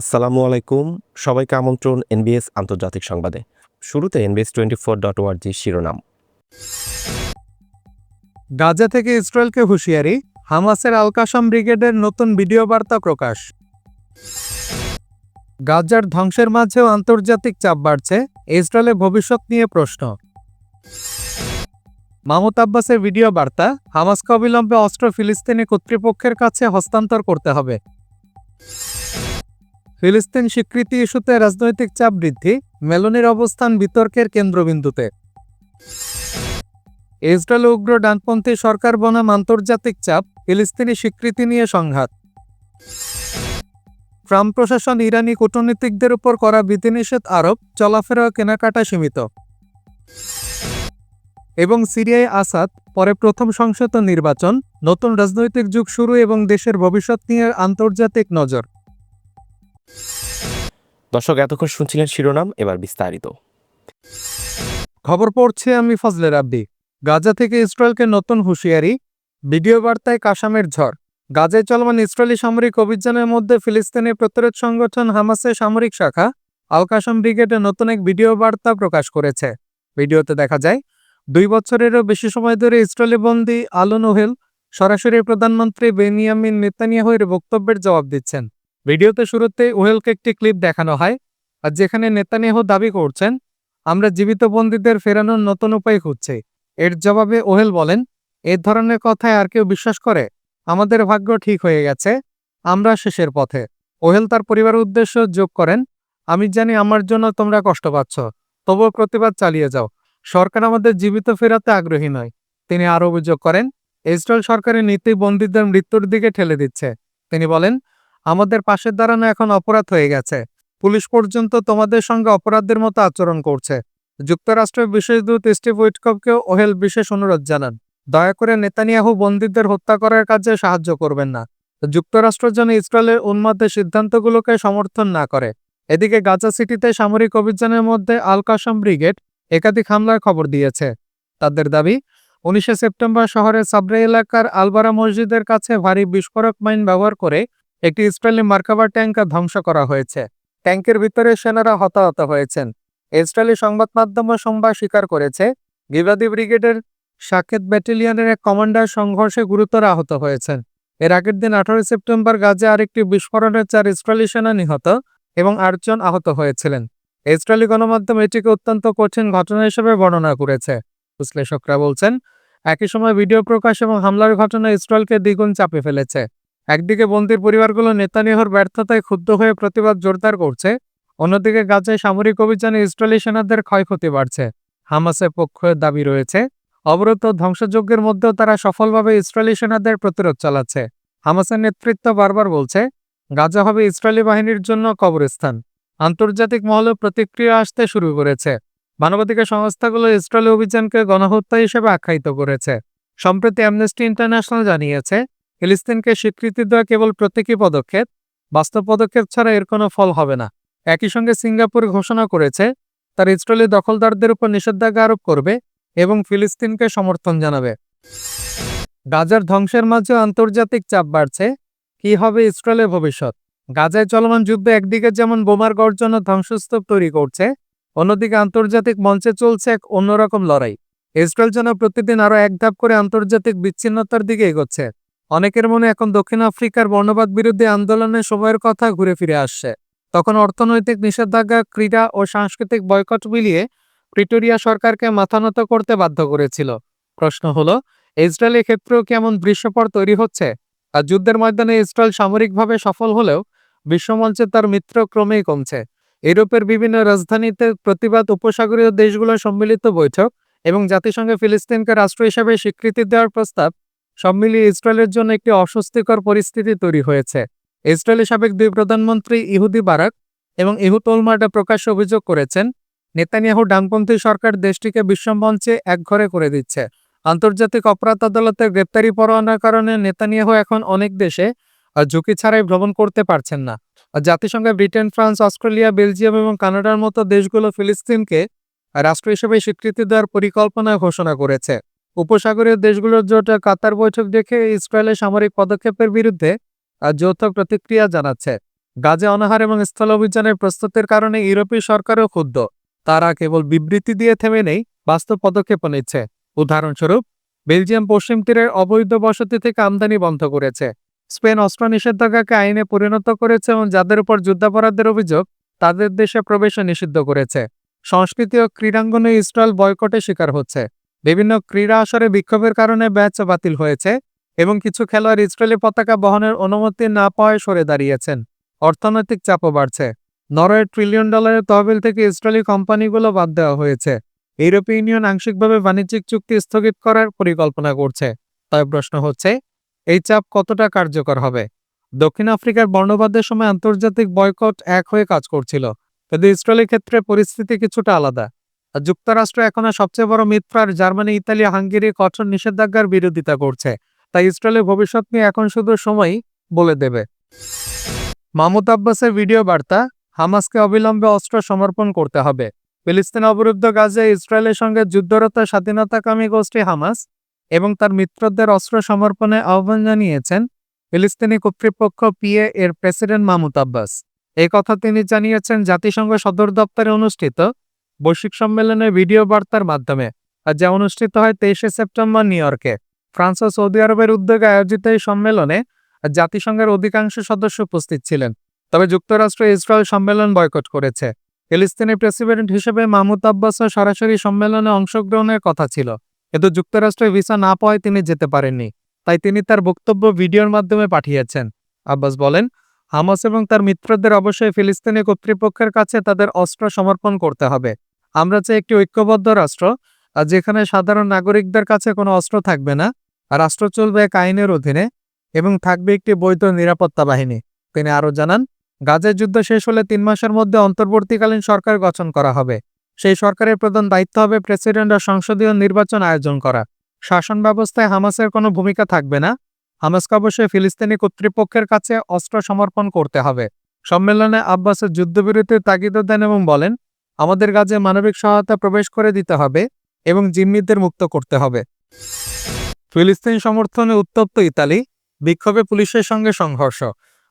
আসসালামু আলাইকুম। সবাইকে আমন্ত্রণ এনবিএস আন্তর্জাতিক সংবাদে। শুরুতে এনবিএস টোয়েন্টি ফোর ডট ওয়ার্জি শিরোনাম। গাজা থেকে ইসরায়েলকে হুঁশিয়ারি, হামাসের আলকাসাম ব্রিগেডের নতুন ভিডিও বার্তা প্রকাশ। গাজার ধ্বংসের মাঝেও আন্তর্জাতিক চাপ বাড়ছে ইসরায়েলের ভবিষ্যৎ নিয়ে প্রশ্ন। মাহমুদ আব্বাসের ভিডিও বার্তা হামাসকে অবিলম্বে অস্ত্র ফিলিস্তিনি কর্তৃপক্ষের কাছে হস্তান্তর করতে হবে। ফিলিস্তিন স্বীকৃতি ইস্যুতে রাজনৈতিক চাপ বৃদ্ধি, মেলনির অবস্থান বিতর্কের কেন্দ্রবিন্দুতে। ইসরায়েল উগ্র ডানপন্থী সরকার বনাম আন্তর্জাতিক চাপ, ফিলিস্তিনি স্বীকৃতি নিয়ে সংঘাত। ট্রাম্প প্রশাসন ইরানি কূটনীতিকদের উপর করা বিধিনিষেধ আরোপ, চলাফেরা কেনাকাটা সীমিত। এবং সিরিয়ায় আসাদ, পরে প্রথম সংসদ নির্বাচন, নতুন রাজনৈতিক যুগ শুরু এবং দেশের ভবিষ্যৎ নিয়ে আন্তর্জাতিক নজর। দর্শক, এতক্ষণ শুনছিলেন শিরোনাম, এবার বিস্তারিত। খবর পড়ছে আমি ফজলে রাব্বি। গাজা থেকে ইসরায়েলকে নতুন হুঁশিয়ারি, ভিডিও বার্তায় কাসামের ঝড়। গাজায় চলমান ইসরায়েলি সামরিক অভিযানের মধ্যে ফিলিস্তিনি প্রতিরোধ সংগঠন হামাসের সামরিক শাখা আল কাসাম ব্রিগেডে নতুন এক ভিডিও বার্তা প্রকাশ করেছে। ভিডিওতে দেখা যায়, দুই বছরেরও বেশি সময় ধরে ইসরায়েলি বন্দী আলো নোহেল সরাসরি প্রধানমন্ত্রী বেনিয়ামিন নেতানিয়াহুর বক্তব্যের জবাব দিচ্ছেন। ভিডিওতে শুরুতে ওহেলকে একটি ক্লিপ দেখানো হয়, আর যেখানে নেতানিয়াহু দাবি করছেন, আমরা জীবিত বন্দীদের ফেরানোর নতুন উপায় খুঁজছি। এর জবাবে ওহেল বলেন, এ ধরনের কথায় আর কেউ বিশ্বাস করে? আমাদের ভাগ্য ঠিক হয়ে গেছে, আমরা শেষের পথে। ওহেল তার পরিবারের উদ্দেশ্য যোগ করেন, আমি জানি আমার জন্য তোমরা কষ্ট পাচ্ছ, তবুও প্রতিবাদ চালিয়ে যাও। সরকার আমাদের জীবিত ফেরাতে আগ্রহী নয়। তিনি আরও অভিযোগ করেন ইসরায়েল সরকারের নীতি বন্দীদের মৃত্যুর দিকে ঠেলে দিচ্ছে। তিনি বলেন আমাদের পাশে দাঁড়ানো এখন অপরাধ হয়ে গেছে। পুলিশ পর্যন্ত তোমাদের সঙ্গে অপরাধের মতো আচরণ করছে। যুক্তরাষ্ট্রের বিশেষ দূত স্টিভ উইটকপকেও ওহেল বিশেষ অনুরোধ জানান। দয়া করে নেতানিয়াহু বন্দীদের হত্যা করার কাজে সাহায্য করবেন না। যুক্তরাষ্ট্র যেন ইসরায়েলের উন্মাদের সিদ্ধান্তগুলোকে সমর্থন না করে। এদিকে গাজা সিটিতে সামরিক অভিযানের মধ্যে আল কাসাম ব্রিগেড একাধিক হামলার খবর দিয়েছে। তাদের দাবি, উনিশে সেপ্টেম্বর শহরের সাবরে এলাকার আলবারা মসজিদের কাছে ভারী বিস্ফোরক মাইন ব্যবহার করে একটি ইসরায়েলি মার্কাবার ট্যাঙ্ক ধ্বংস করা হয়েছে। ট্যাঙ্কের ভিতরে সেনারা হতাহত হয়েছেন। ইসরায়েলি সংবাদ মাধ্যম সোমবার স্বীকার করেছে, গিবাদি ব্রিগেডের সাকেত ব্যাটালিয়নের এক কমান্ডার সংঘর্ষে গুরুতর আহত হয়েছেন। এর আগের দিন আঠারোই সেপ্টেম্বর গাজে আরেকটি বিস্ফোরণে চার ইসরায়েলি সেনা নিহত এবং আটজন আহত হয়েছিলেন। ইসরায়েলি গণমাধ্যম এটিকে অত্যন্ত কঠিন ঘটনা হিসেবে বর্ণনা করেছে। বিশ্লেষকরা বলছেন, একই সময় ভিডিও প্রকাশ এবং হামলার ঘটনা ইসরায়েলকে দ্বিগুণ চাপে ফেলেছে। একদিকে বন্দির পরিবারগুলো নেতানিয়াহুর ব্যর্থতায় ক্ষুব্ধ হয়ে প্রতিবাদ জোরদার করছে, অন্যদিকে গাজায় সামরিক অভিযানে ইসরায়েলি সেনাদের ক্ষয়ক্ষতি বাড়ছে। হামাসের পক্ষের দাবি রয়েছে, অবরোধ ও ধ্বংসযজ্ঞের মধ্যেও তারা সফলভাবে ইসরায়েলি সেনাদের প্রতিরোধ চালাচ্ছে। হামাসের নেতৃত্ব বারবার বলছে, গাজা হবে ইসরায়েলি বাহিনীর জন্য কবরস্থান। আন্তর্জাতিক মহলে প্রতিক্রিয়া আসতে শুরু করেছে। মানবাধিকার সংস্থাগুলো ইসরায়েলি অভিযানকে গণহত্যা হিসেবে আখ্যায়িত করেছে। সম্প্রতি অ্যামনেস্টি ইন্টারন্যাশনাল জানিয়েছে ফিলিস্তিনকে স্বীকৃতি দেওয়া কেবল প্রতীকী পদক্ষেপ, বাস্তব পদক্ষেপ ছাড়া এর কোনো ফল হবে না। একই সঙ্গে সিঙ্গাপুর ঘোষণা করেছে, তার ইসরায়েলি দখলদারদের উপর নিষেধাজ্ঞা আরোপ করবে এবং ফিলিস্তিনকে সমর্থন জানাবে। গাজার ধ্বংসের মাঝে আন্তর্জাতিক চাপ বাড়ছে। কি হবে ইসরায়েলের ভবিষ্যৎ? গাজায় চলমান যুদ্ধ একদিকে যেমন বোমার গর্জন ও ধ্বংসস্তূপ তৈরি করছে, অন্যদিকে আন্তর্জাতিক মঞ্চে চলছে এক অন্যরকম লড়াই। ইসরায়েল যেন প্রতিদিন আরও এক ধাপ করে আন্তর্জাতিক বিচ্ছিন্নতার দিকে এগোচ্ছে। অনেকের মনে এখন দক্ষিণ আফ্রিকার বর্ণবাদ বিরোধী আন্দোলনের সময়ের কথা ঘুরে ফিরে আসছে। তখন অর্থনৈতিক নিষেধাজ্ঞা, ক্রীড়া ও সাংস্কৃতিক বয়কট মিলিয়ে প্রিটোরিয়া সরকারকে মাথানত করতে বাধ্য করেছিল। প্রশ্ন হলো, ইসরায়েলের ক্ষেত্রেও কি এমন দৃশ্যপট তৈরি হচ্ছে? আর যুদ্ধের ময়দানে ইসরায়েল সামরিকভাবে সফল হলেও বিশ্বমঞ্চে তার মিত্র ক্রমেই কমছে। ইউরোপের বিভিন্ন রাজধানীতে প্রতিবাদ উপসাগরীয় দেশগুলোর সম্মিলিত বৈঠক এবং জাতিসংঘে ফিলিস্তিনকে রাষ্ট্র হিসেবে স্বীকৃতি দেওয়ার প্রস্তাব সব মিলিয়ে ইসরায়েলের জন্য একটি অস্বস্তিকর পরিস্থিতি তৈরি হয়েছে। ইসরায়েলের সাবেক দুই প্রধানমন্ত্রী ইহুদি বারাক এবং ইহু ওলমার্টা প্রকাশ্যে অভিযোগ করেছেন, নেতানিয়াহু ডানপন্থী সরকার দেশটিকে বিশ্বমঞ্চে একঘরে করে দিচ্ছে। আন্তর্জাতিক অপরাধ আদালতের গ্রেপ্তারি পরোয়ানার কারণে নেতানিয়াহু এখন অনেক দেশে ঝুঁকি ছাড়াই ভ্রমণ করতে পারছেন না। জাতিসংঘে ব্রিটেন, ফ্রান্স, অস্ট্রেলিয়া, বেলজিয়াম এবং কানাডার মতো দেশগুলো ফিলিস্তিনকে রাষ্ট্র হিসেবে স্বীকৃতি দেওয়ার পরিকল্পনা ঘোষণা করেছে। উপসাগরীয় দেশগুলোর জোট কাতার বৈঠক দেখে ইসরায়েলের সামরিক পদক্ষেপের বিরুদ্ধে যৌথ প্রতিক্রিয়া জানাচ্ছে। গাজে অনাহার এবং স্থল অভিযানের প্রস্তুতির কারণে ইউরোপীয় সরকারও ক্ষুব্ধ। তারা কেবল বিবৃতি দিয়ে থেমে নেই, বাস্তব পদক্ষেপ নিচ্ছে। উদাহরণস্বরূপ, বেলজিয়াম পশ্চিম তীরের অবৈধ বসতি থেকে আমদানি বন্ধ করেছে। স্পেন অস্ত্র নিষেধাজ্ঞাকে আইনে পরিণত করেছে এবং যাদের উপর যুদ্ধাপরাধের অভিযোগ, তাদের দেশে প্রবেশও নিষিদ্ধ করেছে। সংস্কৃতি ও ক্রীড়াঙ্গনে ইসরায়েল বয়কটে শিকার হচ্ছে। বিভিন্ন ক্রীড়া আসরে বিক্ষোভের কারণে ম্যাচ বাতিল হয়েছে এবং কিছু খেলোয়াড় ইসরায়েলি পতাকা বহনের অনুমতি না পাওয়ায় সরে দাঁড়িয়েছেন। অর্থনৈতিক চাপও বাড়ছে। নরওয়ে ট্রিলিয়ন ডলারের তহবিল থেকে ইসরায়েলি কোম্পানিগুলো বাদ দেওয়া হয়েছে। ইউরোপীয় ইউনিয়ন আংশিকভাবে বাণিজ্যিক চুক্তি স্থগিত করার পরিকল্পনা করছে। তবে প্রশ্ন হচ্ছে, এই চাপ কতটা কার্যকর হবে? দক্ষিণ আফ্রিকার বর্ণবাদের সময় আন্তর্জাতিক বয়কট এক হয়ে কাজ করছিল, কিন্তু ইসরায়েলের ক্ষেত্রে পরিস্থিতি কিছুটা আলাদা। যুক্তরাষ্ট্র এখনও সবচেয়ে বড় মিত্র আর জার্মানি, ইতালি, হাঙ্গেরি কঠোর নিষেধাজ্ঞার বিরোধিতা করছে। তাই ইসরায়েলের ভবিষ্যৎ নিয়ে এখন শুধু সময়ই বলে দেবে। মাহমুদ আব্বাসের ভিডিও বার্তা, হামাসকে অবিলম্বে অস্ত্র সমর্পণ করতে হবে। ফিলিস্তিন অবরুদ্ধ গাজায় ইসরায়েলের সঙ্গে যুদ্ধরত স্বাধীনতাকামী গোষ্ঠী হামাস এবং তার মিত্রদের অস্ত্র সমর্পণে আহ্বান জানিয়েছেন ফিলিস্তিনি কর্তৃপক্ষ পিএ এর প্রেসিডেন্ট মাহমুদ আব্বাস। এই কথা তিনি জানিয়েছেন জাতিসংঘ সদর দপ্তরে অনুষ্ঠিত বৈশ্বিক সম্মেলনের ভিডিও বার্তার মাধ্যমে, আর যা অনুষ্ঠিত হয় তেইশে সেপ্টেম্বর নিউ ইয়র্কে। ফ্রান্স ও সৌদি আরবের উদ্যোগে আয়োজিত এই সম্মেলনে জাতিসংঘের অধিকাংশ সদস্য উপস্থিত ছিলেন। তবে যুক্তরাষ্ট্র ইসরায়েল সম্মেলন বয়কট করেছে। ফিলিস্তিনি প্রেসিডেন্ট হিসেবে মাহমুদ আব্বাসও সরাসরি সম্মেলনে অংশগ্রহণের কথা ছিল। কিন্তু যুক্তরাষ্ট্রে ভিসা না পাওয়ায় তিনি যেতে পারেননি। তাই তিনি তার বক্তব্য ভিডিওর মাধ্যমে পাঠিয়েছেন। আব্বাস বলেন, হামাস এবং তার মিত্রদের অবশ্যই ফিলিস্তিনি কর্তৃপক্ষের কাছে তাদের অস্ত্র সমর্পণ করতে হবে। আমরা চাই একটি ঐক্যবদ্ধ রাষ্ট্র যেখানে সাধারণ নাগরিকদের কাছে কোনো অস্ত্র থাকবে না রাষ্ট্র চলবে এক আইনের অধীনে এবং থাকবে একটি বৈধ নিরাপত্তা বাহিনী। তিনি আরও জানান গাজের যুদ্ধ শেষ হলে তিন মাসের মধ্যে অন্তর্বর্তীকালীন সরকার গঠন করা হবে। সেই সরকারের প্রধান দায়িত্ব হবে প্রেসিডেন্ট ও সংসদীয় নির্বাচন আয়োজন করা। শাসন ব্যবস্থায় হামাসের কোনো ভূমিকা থাকবে না। হামাসকে অবশ্যই ফিলিস্তিনি কর্তৃপক্ষের কাছে অস্ত্র সমর্পণ করতে হবে। সম্মেলনে আব্বাসের যুদ্ধবিরতির তাগিদ দেন এবং বলেন আমাদের গাজে মানবিক সহায়তা প্রবেশ করে দিতে হবে এবং জিম্মিদের মুক্ত করতে হবে। ফিলিস্তিন সমর্থনে উত্তপ্ত ইতালি, বিক্ষোভে পুলিশের সঙ্গে সংঘর্ষ।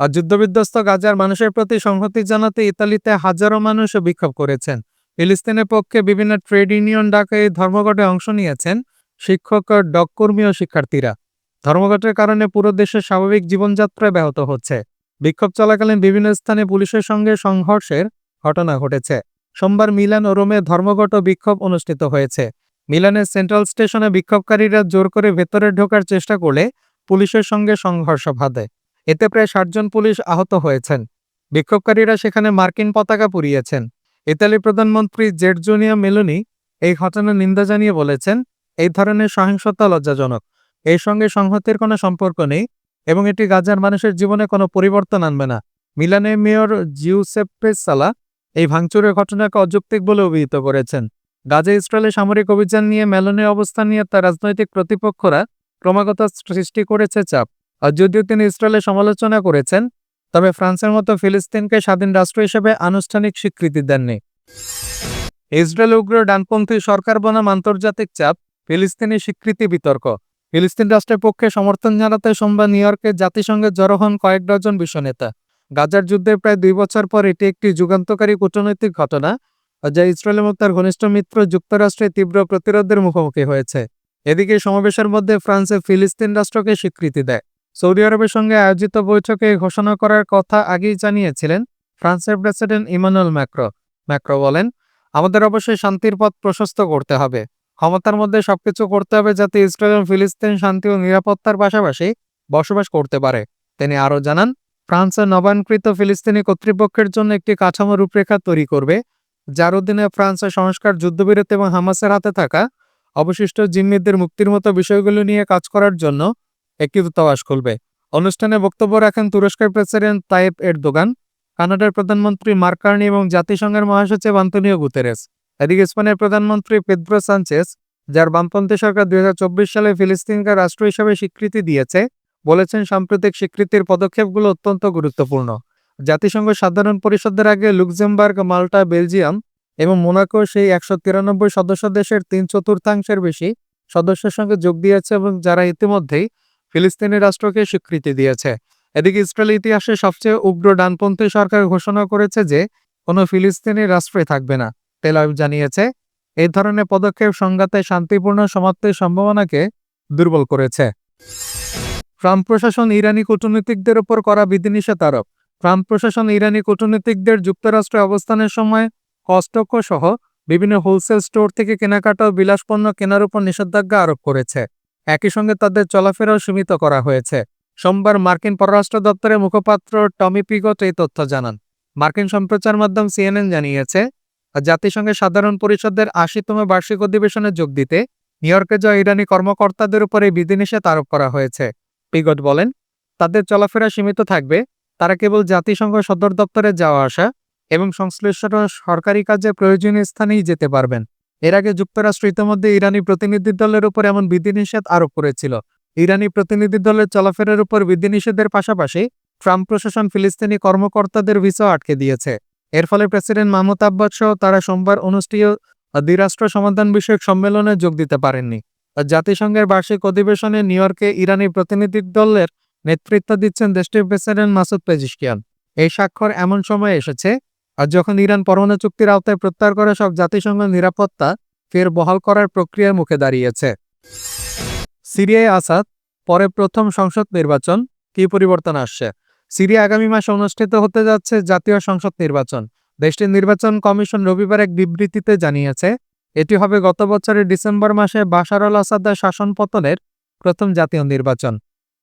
আর যুদ্ধবিধ্বস্ত গাজার মানুষের প্রতি সংহতি জানাতে ইতালিতে হাজারো মানুষ বিক্ষোভ করেছেন। ফিলিস্তিনের পক্ষে বিভিন্ন ট্রেড ইউনিয়ন ডাকা এই ধর্মঘটে অংশ নিয়েছেন শিক্ষক ডককর্মী ও শিক্ষার্থীরা। ধর্মঘটের কারণে পুরো দেশের স্বাভাবিক জীবনযাত্রা ব্যাহত হচ্ছে। বিক্ষোভ চলাকালীন বিভিন্ন স্থানে পুলিশের সঙ্গে সংঘর্ষের ঘটনা ঘটেছে। সোমবার মিলান ও রোমে ধর্মঘট বিক্ষোভ অনুষ্ঠিত হয়েছে। মিলানের সেন্ট্রাল স্টেশনে বিক্ষোভকারীরা জোর করে ভেতরে ঢোকার চেষ্টা করলে পুলিশের সঙ্গে সংঘর্ষ বাধে। এতে প্রায় ষাটজন পুলিশ আহত হয়েছেন। বিক্ষোভকারীরা সেখানে মার্কিন পতাকা পুড়িয়েছেন। ইতালি প্রধানমন্ত্রী জেরজোনিয়া মেলোনি এই ঘটনার নিন্দা জানিয়ে বলেছেন, এই ধরনের সহিংসতা লজ্জাজনক। এর সঙ্গে সংহতির কোনো সম্পর্ক নেই এবং এটি গাজার মানুষের জীবনে কোনো পরিবর্তন আনবে না। মিলানের মেয়র জিউসেপ্পে সালা এই ভাঙচুরের ঘটনাকে অযৌক্তিক বলে অভিহিত করেছেন। গাজা ইসরায়েলের সামরিক অভিযান নিয়ে মেলনের অবস্থান নিয়ে তার রাজনৈতিক প্রতিপক্ষরা ক্রমাগত সৃষ্টি করেছে চাপ। আর যদিও তিনি ইসরায়েলের সমালোচনা করেছেন, তবে ফ্রান্সের মতো ফিলিস্তিনকে স্বাধীন রাষ্ট্র হিসেবে আনুষ্ঠানিক স্বীকৃতি দেননি। ইসরায়েল উগ্র ডানপন্থী সরকার বনাম আন্তর্জাতিক চাপ, ফিলিস্তিনি স্বীকৃতি বিতর্ক। ফিলিস্তিন রাষ্ট্রের পক্ষে সমর্থন জানাতে সোমবার নিউ ইয়র্কে জাতিসংঘে জড়ো হন কয়েক ডজন বিশ্বনেতা গাজার যুদ্ধের প্রায় দুই বছর পর এটি একটি যুগান্তকারী কূটনৈতিক ঘটনা, যা ইসরায়েল এবং তার ঘনিষ্ঠ মিত্র যুক্তরাষ্ট্রে তীব্র প্রতিরোধের মুখোমুখি হয়েছে। এদিকে সমাবেশের মধ্যে ফ্রান্সে ফিলিস্তিন রাষ্ট্রকে স্বীকৃতি দেয়। সৌদি আরবের সঙ্গে আয়োজিত বৈঠকে ঘোষণা করার কথা আগেই জানিয়েছিলেন ফ্রান্সের প্রেসিডেন্ট ইমানুয়েল ম্যাক্রো। ম্যাক্রো বলেন, আমাদের অবশ্যই শান্তির পথ প্রশস্ত করতে হবে। ক্ষমতার মধ্যে সবকিছু করতে হবে যাতে ইসরায়েল ফিলিস্তিন শান্তি ও নিরাপত্তার পাশাপাশি বসবাস করতে পারে। তিনি আরও জানান ফ্রান্সের নবায়নকৃত ফিলিস্তিনি কর্তৃপক্ষের জন্য একটি কাঠামো রূপরেখা তৈরি করবে, যার অধীনে ফ্রান্সের সংস্কার, যুদ্ধবিরতি এবং হামাসের হাতে থাকা অবশিষ্ট জিম্মিদের মুক্তির মতো বিষয়গুলো নিয়ে কাজ করার জন্য একটি দূতাবাস খুলবে। অনুষ্ঠানে বক্তব্য রাখেন তুরস্কের প্রেসিডেন্ট তাইপ এরদোগান, কানাডার প্রধানমন্ত্রী মার্কার্নি এবং জাতিসংঘের মহাসচিব আন্তনিও গুতেরেস। এদিকে স্পেনের প্রধানমন্ত্রী পেদ্রো সানচেস যার বামপন্থী সরকার দুই হাজার চব্বিশ সালে ফিলিস্তিনকে রাষ্ট্র হিসেবে স্বীকৃতি দিয়েছে বলেছেন, সাম্প্রতিক স্বীকৃতির পদক্ষেপগুলো অত্যন্ত গুরুত্বপূর্ণ। জাতিসংঘ সাধারণ পরিষদের আগে লুক্সেমবার্গ, মাল্টা, বেলজিয়াম এবং মোনাকো সেই একশো তিরানব্বই সদস্য দেশের তিন চতুর্থাংশের বেশি সদস্যের সঙ্গে যোগ দিয়েছে এবং যারা ইতিমধ্যেই ফিলিস্তিনি রাষ্ট্রকে স্বীকৃতি দিয়েছে। এদিকে ইসরায়েল ইতিহাসে সবচেয়ে উগ্র ডানপন্থী সরকার ঘোষণা করেছে যে, কোনো ফিলিস্তিনি রাষ্ট্রে থাকবে না। তেল জানিয়েছে, এই ধরনের পদক্ষেপ সংঘাতে শান্তিপূর্ণ সমাপ্তির সম্ভাবনাকে দুর্বল করেছে। ট্রাম্প প্রশাসন ইরানি কূটনীতিকদের ওপর করা বিধিনিষেধ আরোপ। ট্রাম্প প্রশাসন ইরানি কূটনীতিকদের যুক্তরাষ্ট্রে অবস্থানের সময় কস্টকো সহ বিভিন্ন হোলসেল স্টোর থেকে কেনাকাটা ও বিলাসপণ্য কেনার উপর নিষেধাজ্ঞা আরোপ করেছে। একই সঙ্গে তাদের চলাফেরাও সীমিত করা হয়েছে। সোমবার মার্কিন পররাষ্ট্র দপ্তরের মুখপাত্র টমি পিগট এই তথ্য জানান। মার্কিন সম্প্রচার মাধ্যম সিএনএন জানিয়েছে, জাতিসংঘের সাধারণ পরিষদের আশিতম বার্ষিক অধিবেশনে যোগ দিতে নিউ ইয়র্কে যাওয়া ইরানি কর্মকর্তাদের উপর এই বিধিনিষেধ আরোপ করা হয়েছে। পিগট বলেন, তাদের চলাফেরা সীমিত থাকবে। তারা কেবল জাতিসংঘ সদর দপ্তরে যাওয়া আসা এবং সংশ্লিষ্ট সরকারি কাজে প্রয়োজনীয় স্থানেই যেতে পারবেন। এর আগে যুক্তরাষ্ট্র ইতিমধ্যে ইরানি প্রতিনিধি দলের উপর এমন বিধিনিষেধ আরোপ করেছিল। ইরানি প্রতিনিধি দলের চলাফেরার উপর বিধিনিষেধের পাশাপাশি ট্রাম্প প্রশাসন ফিলিস্তিনি কর্মকর্তাদের ভিসাও আটকে দিয়েছে। এর ফলে প্রেসিডেন্ট মাহমুদ আব্বাস সহ তারা সোমবার অনুষ্ঠেয় দ্বিরাষ্ট্র সমাধান বিষয়ক সম্মেলনে যোগ দিতে পারেননি। জাতিসংঘের বার্ষিক অধিবেশনে নিউ ইয়র্কে ইরানি প্রতিনিধি দলের নেতৃত্ব দিচ্ছেন দেশটির প্রেসিডেন্ট মাসুদ পেজিশকিয়ান। এই স্বাক্ষর এমন সময় এসেছে, আর যখন ইরান পরমাণু চুক্তির আওতায় প্রত্যাহার করে সব জাতিসংঘ নিরাপত্তা ফের বহাল করার প্রক্রিয়ার মুখে দাঁড়িয়েছে। সিরিয়ায় আসাদ, পরে প্রথম সংসদ নির্বাচন, কি পরিবর্তন আসছে? সিরিয়া আগামী মাসে অনুষ্ঠিত হতে যাচ্ছে জাতীয় সংসদ নির্বাচন। দেশটির নির্বাচন কমিশন রবিবার এক বিবৃতিতে জানিয়েছে এটি হবে গত বছরের ডিসেম্বর মাসে বাশার আল আসাদের শাসন পতনের প্রথম জাতীয় নির্বাচন।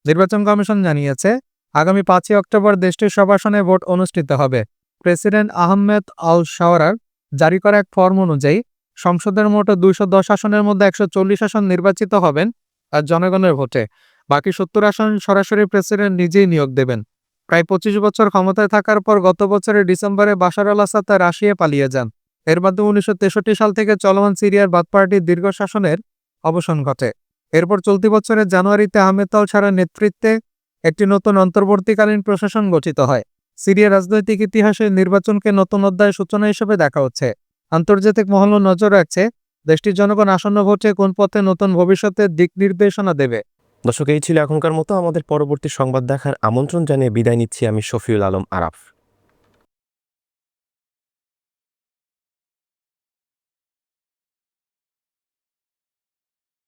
নির্বাচন কমিশন জানিয়েছে, আগামী পাঁচই অক্টোবর দেশটির সব আসনে ভোট অনুষ্ঠিত হবে। প্রেসিডেন্ট আহমেদ আল শাওরার জারি করা এক ফর্ম অনুযায়ী, সংসদের মোট দুইশো দশ আসনের মধ্যে একশো চল্লিশ আসন নির্বাচিত হবেন আর জনগণের ভোটে। বাকি সত্তর আসন সরাসরি প্রেসিডেন্ট নিজেই নিয়োগ দেবেন। প্রায় পঁচিশ বছর ক্ষমতায় থাকার পর গত বছরের ডিসেম্বরে বাশার আল আসাদ রাশিয়া পালিয়ে যান। এর মাধ্যমে উনিশশো তেষট্টি সাল থেকে চলমান সিরিয়ার বাদ পার্টির দীর্ঘ শাসনের অবসান ঘটে। এরপর চলতি বছরের জানুয়ারিতে আহমেদ আল ছাড়ার নেতৃত্বে একটি নতুন অন্তর্বর্তীকালীন প্রশাসন গঠিত হয়। সিরিয়ার রাজনৈতিক ইতিহাসে নির্বাচনকে নতুন অধ্যায়ের সূচনা হিসেবে দেখা হচ্ছে। আন্তর্জাতিক মহল নজর রাখছে দেশটির জনগণ আসন্ন ভোটে কোন পথে নতুন ভবিষ্যতের দিক নির্দেশনা দেবে। দর্শক, এই ছিল এখনকার মতো। আমাদের পরবর্তী সংবাদ দেখার আমন্ত্রণ জানিয়ে বিদায় নিচ্ছি আমি শফিউল আলম আরাফ।